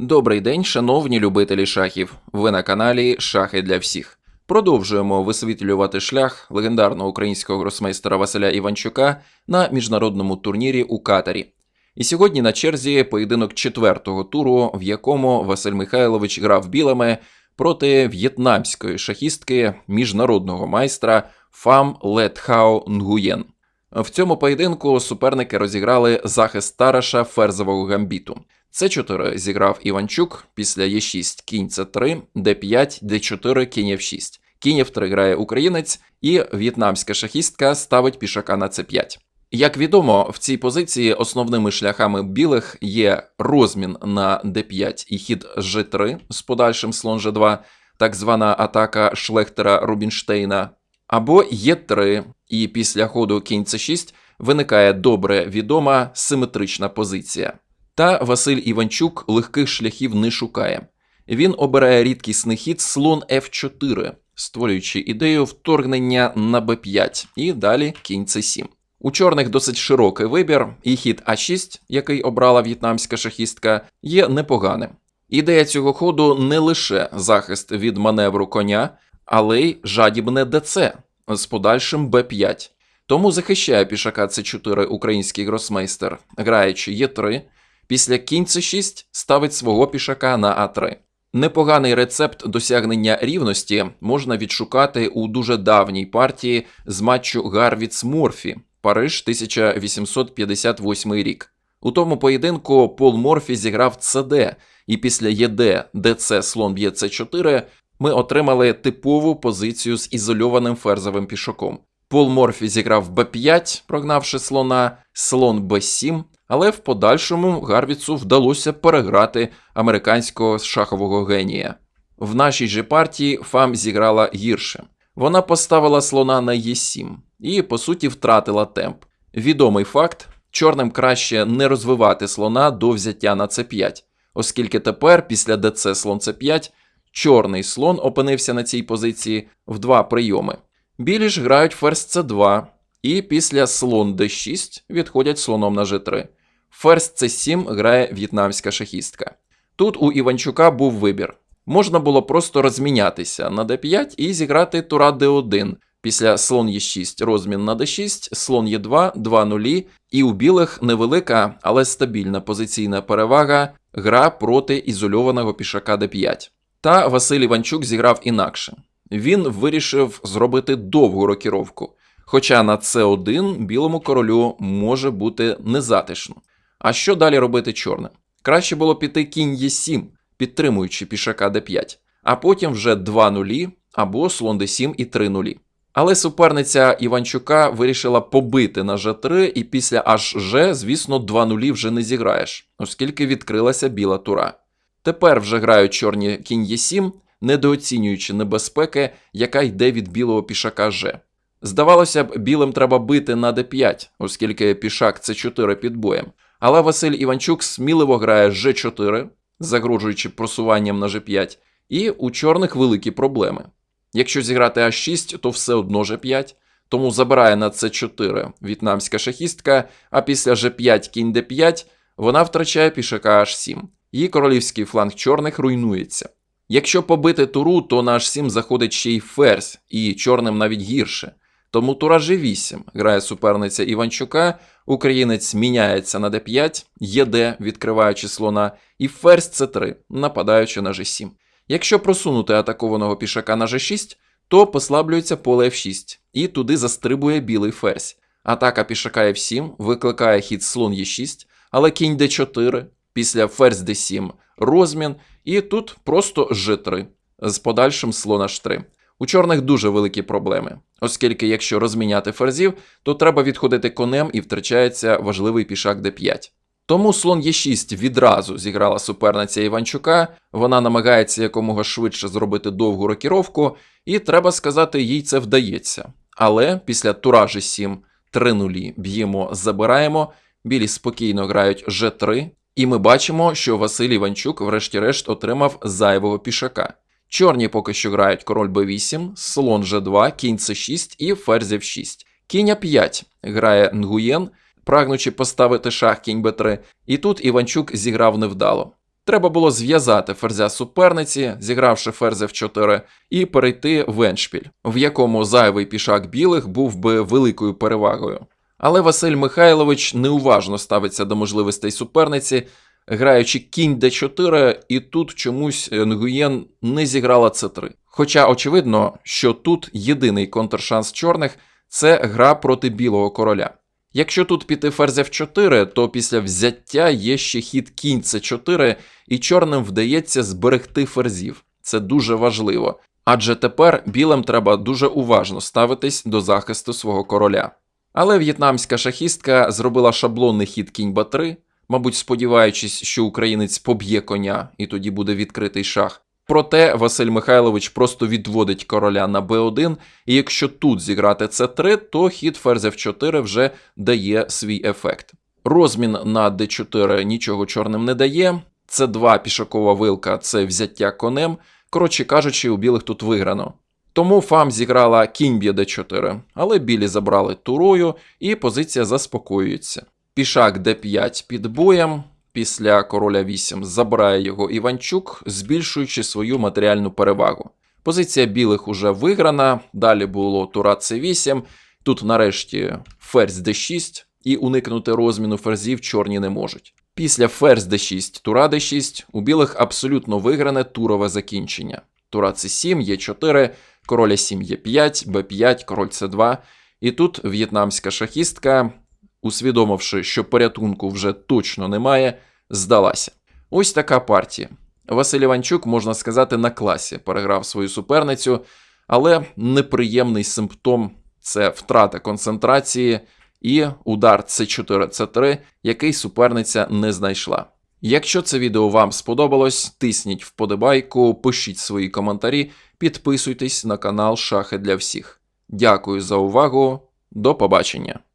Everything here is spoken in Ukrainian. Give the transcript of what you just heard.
Добрий день, шановні любителі шахів. Ви на каналі Шахи для всіх. Продовжуємо висвітлювати шлях легендарного українського гросмейстера Василя Іванчука на міжнародному турнірі у Катарі. І сьогодні на черзі поєдинок четвертого туру, в якому Василь Михайлович грав білими проти в'єтнамської шахістки міжнародного майстра Фам Летхао Нгуєн. В цьому поєдинку суперники розіграли захист Тараша ферзового гамбіту. С4 зіграв Іванчук після Е6 кінь С3, Д5, Д4, кінь Ф6. Кінь F3 грає українець, і в'єтнамська шахістка ставить пішака на С5. Як відомо, в цій позиції основними шляхами білих є розмін на d5 і хід g3 з подальшим слон g2, так звана атака Шлехтера Рубінштейна, або Е3, і після ходу кінь c6 виникає добре відома симетрична позиція. Та Василь Іванчук легких шляхів не шукає. Він обирає рідкісний хід слон F4, створюючи ідею вторгнення на b5 і далі кінь c7. У чорних досить широкий вибір, і хід А6, який обрала в'єтнамська шахістка, є непоганим. Ідея цього ходу не лише захист від маневру коня, але й жадібне ДЦ з подальшим Б5. Тому захищає пішака С4 український гросмейстер, граючи Е3, після кінь С6 ставить свого пішака на А3. Непоганий рецепт досягнення рівності можна відшукати у дуже давній партії з матчу Гарвіц Морфі, Париж 1858 рік. У тому поєдинку Пол Морфі зіграв ЦД, і після ЄД, ДЦ слон б'є С4, ми отримали типову позицію з ізольованим ферзовим пішаком. Пол Морфі зіграв Б5, прогнавши слона, слон Б7, але в подальшому Гарвіцу вдалося переграти американського шахового генія. В нашій же партії Фам зіграла гірше. Вона поставила слона на Е7 і, по суті, втратила темп. Відомий факт: чорним краще не розвивати слона до взяття на С5, оскільки тепер, після ДЦ слон С5, чорний слон опинився на цій позиції в два прийоми. Білі ж грають ферзь С2, і після слон d6 відходять слоном на g3. Ферзь С7 грає в'єтнамська шахістка. Тут у Іванчука був вибір. Можна було просто розмінятися на d5 і зіграти тура d1. Після слон Е6 розмін на d6, слон Е2, 2 нулі, і у білих невелика, але стабільна позиційна перевага гра проти ізольованого пішака d5. Та Василь Іванчук зіграв інакше. Він вирішив зробити довгу рокіровку. Хоча на С1 білому королю може бути незатишно. А що далі робити чорним? Краще було піти кінь Е7, підтримуючи пішака d5, а потім вже 2 нулі або слон d7 і 3 нулі. Але суперниця Іванчука вирішила побити на Ж3, і після HG, звісно, 2 нулі вже не зіграєш, оскільки відкрилася біла тура. Тепер вже грають чорні кінь Е7, недооцінюючи небезпеки, яка йде від білого пішака Ж. Здавалося б, білим треба бити на d5, оскільки пішак С4 під боєм. Але Василь Іванчук сміливо грає Ж4, загрожуючи просуванням на Ж5, і у чорних великі проблеми. Якщо зіграти А6, то все одно Ж5, тому забирає на С4 в'єтнамська шахістка, а після Ж5 кінь Д5 вона втрачає пішака H7. Її королівський фланг чорних руйнується. Якщо побити туру, то на H7 заходить ще й ферзь, і чорним навіть гірше. Тому тура G8 грає суперниця Іванчука, українець міняється на d5, ЄД, відкриваючи слона, і ферзь c3, нападаючи на G7. Якщо просунути атакованого пішака на G6, то послаблюється поле F6, і туди застрибує білий ферзь. Атака пішака F7 викликає хід слон Е6, але кінь d4, після ферзь d7 розмін, і тут просто G3 з подальшим слон H3. У чорних дуже великі проблеми, оскільки якщо розміняти ферзів, то треба відходити конем і втрачається важливий пішак d5. Тому слон Е6 відразу зіграла суперниця Іванчука, вона намагається якомога швидше зробити довгу рокіровку, і треба сказати, їй це вдається. Але після тура G7 3 нулі б'ємо, забираємо, білі спокійно грають G3, і ми бачимо, що Василь Іванчук, врешті-решт, отримав зайвого пішака. Чорні поки що грають король b8, слон g2, кінь c6 і ферзь f6. Кінь a5 грає Нгуєн, прагнучи поставити шах кінь b3, і тут Іванчук зіграв невдало. Треба було зв'язати ферзя суперниці, зігравши ферзя в 4, і перейти в еншпіль, в якому зайвий пішак білих був би великою перевагою. Але Василь Михайлович неуважно ставиться до можливостей суперниці, граючи кінь d4, і тут чомусь Нгуєн не зіграла c3. Хоча очевидно, що тут єдиний контршанс чорних це гра проти білого короля. Якщо тут піти ферзя в 4, то після взяття є ще хід кінь c4, і чорним вдається зберегти ферзів. Це дуже важливо. Адже тепер білим треба дуже уважно ставитись до захисту свого короля. Але в'єтнамська шахістка зробила шаблонний хід кінь Б3, мабуть, сподіваючись, що українець поб'є коня і тоді буде відкритий шах. Проте Василь Михайлович просто відводить короля на Б1, і якщо тут зіграти С3, то хід ферзя в 4 вже дає свій ефект. Розмін на d4 нічого чорним не дає. С2 пішакова вилка це взяття конем. Коротше кажучи, у білих тут виграно. Тому фам зіграла кінь б'є d4, але білі забрали турою, і позиція заспокоюється. Пішак d5 під боєм. Після короля 8 забирає його Іванчук, збільшуючи свою матеріальну перевагу. Позиція білих уже виграна. Далі було тура c8. Тут нарешті ферзь d6, і уникнути розміну ферзів чорні не можуть. Після ферзь d6, тура d6 у білих абсолютно вигране турове закінчення. Тура c7, е4, король 7 е5, b5, король c2. І тут в'єтнамська шахістка, усвідомивши, що порятунку вже точно немає, здалася. Ось така партія. Василь Іванчук, можна сказати, на класі переграв свою суперницю, але неприємний симптом це втрата концентрації і удар c4 c3, який суперниця не знайшла. Якщо це відео вам сподобалось, тисніть вподобайку, пишіть свої коментарі, підписуйтесь на канал Шахи для всіх. Дякую за увагу, до побачення!